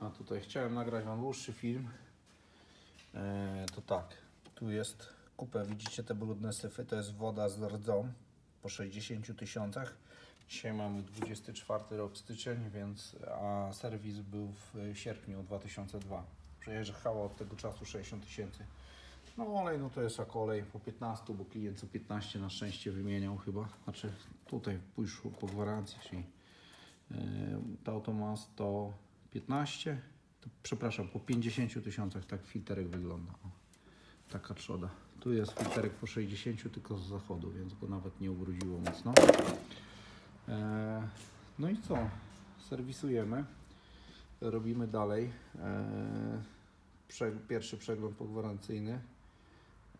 A tutaj chciałem nagrać Wam dłuższy film. E, to tak, tu jest kupę, widzicie te brudne syfy, to jest woda z rdzą po 60 tysiącach. Dzisiaj mamy 24 rok styczeń, więc a serwis był w sierpniu 2002. Przejeżdżało od tego czasu 60 tysięcy. No olej, no to jest jak olej po 15, bo klient co 15 na szczęście wymieniał chyba. Znaczy tutaj pójszło po gwarancji, czyli yy, to auto ma 115, to, przepraszam, po 50 tysiącach tak filterek wygląda. O, taka trzoda. Tu jest filterek po 60, tylko z zachodu, więc go nawet nie ubrudziło mocno. E, no i co? Serwisujemy. Robimy dalej. E, prze, pierwszy przegląd pogwarancyjny.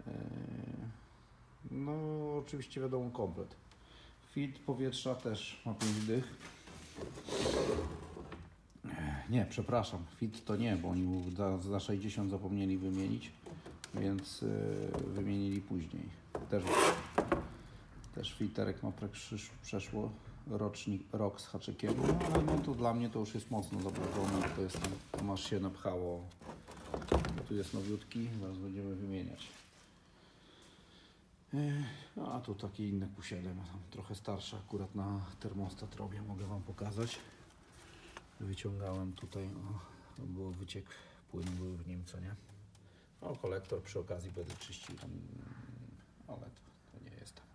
E, no, oczywiście wiadomo, komplet. Filtr powietrza też ma 5 dych. Nie, przepraszam, filtr to nie, bo oni za, za 60 zapomnieli wymienić, więc e, wymienili później. Też, też filterek ma przesz, przeszło rocznik, rok z haczykiem, no, ale no, to dla mnie to już jest mocno zabrudzone, to jest tam, się napchało, tu jest nowiutki, zaraz będziemy wymieniać. No, a tu takie inne Q7, tam trochę starsze, akurat na termostat robię, mogę Wam pokazać. Wyciągałem tutaj, o, wyciek płynu był w nim, co nie? O, kolektor przy okazji będę czyścił, tam, ale to, to nie jest tam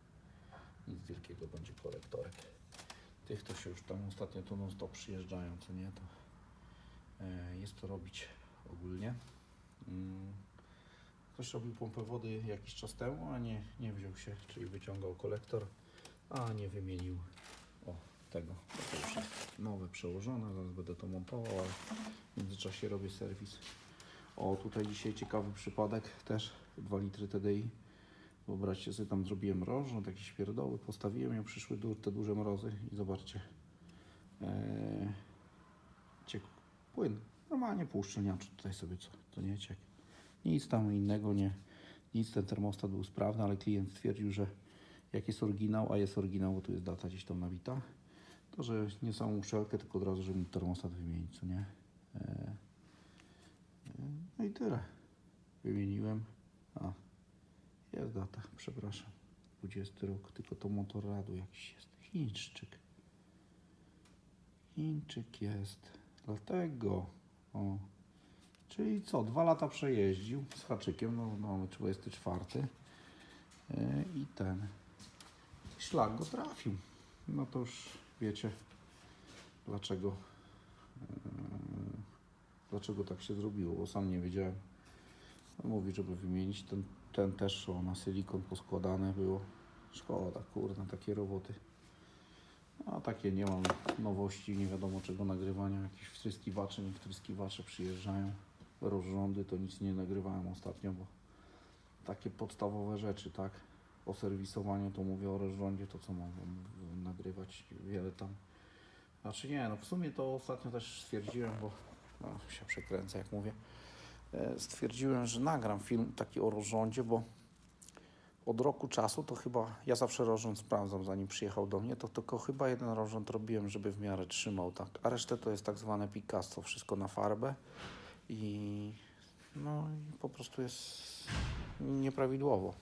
nic wielkiego, będzie kolektorek. Tych to się już tam ostatnio to non stop przyjeżdżają, co nie? To e, jest to robić ogólnie. Mm. Ktoś robił pompę wody jakiś czas temu, a nie, nie wziął się, czyli wyciągał kolektor, a nie wymienił o tego. To już jest nowe przełożone, zaraz będę to montował, ale w międzyczasie robię serwis. O, tutaj dzisiaj ciekawy przypadek, też 2 litry TDI. Wyobraźcie sobie, tam zrobiłem mrożą, takie śpierdoły, postawiłem ją, przyszły te duże mrozy i zobaczcie. Eee, ciekł płyn, normalnie pół szczelniaczu tutaj sobie, co, to nie ciek. Nic tam innego nie, nic, ten termostat był sprawny, ale klient stwierdził, że jak jest oryginał, a jest oryginał, bo tu jest data gdzieś tam nabita, to że nie samą muszelkę, tylko od razu, żeby termostat wymienić, co nie? Eee, eee, no i tyle. Wymieniłem. A, jest data, przepraszam. 20 rok, tylko to motorradu jakiś jest. Chińczyk. Chińczyk jest. Dlatego. O. Czyli co, dwa lata przejeździł z haczykiem, no, no mamy 24. Yy, I ten. Szlak go trafił. No to już wiecie, dlaczego. Yy, dlaczego tak się zrobiło, bo sam nie wiedziałem. No, mówi, żeby wymienić ten, ten też na silikon poskładane było. Szkoda, kurde, takie roboty. A takie nie mam nowości, nie wiadomo czego nagrywania. Jakieś wtryskiwacze, nie wtryskiwacze przyjeżdżają. Rozrządy to nic nie nagrywałem ostatnio, bo takie podstawowe rzeczy, tak? O serwisowaniu to mówię o rozrządzie, to co mam nagrywać, wiele tam. Znaczy nie, no w sumie to ostatnio też stwierdziłem, bo no, się przekręcę jak mówię. E, Stwierdziłem, że nagram film taki o rozrządzie, bo od roku czasu to chyba, ja zawsze rozrząd sprawdzam zanim przyjechał do mnie, to tylko chyba jeden rozrząd robiłem, żeby w miarę trzymał, tak. A resztę to jest tak zwane Picasso, wszystko na farbę i no i po prostu jest nieprawidłowo.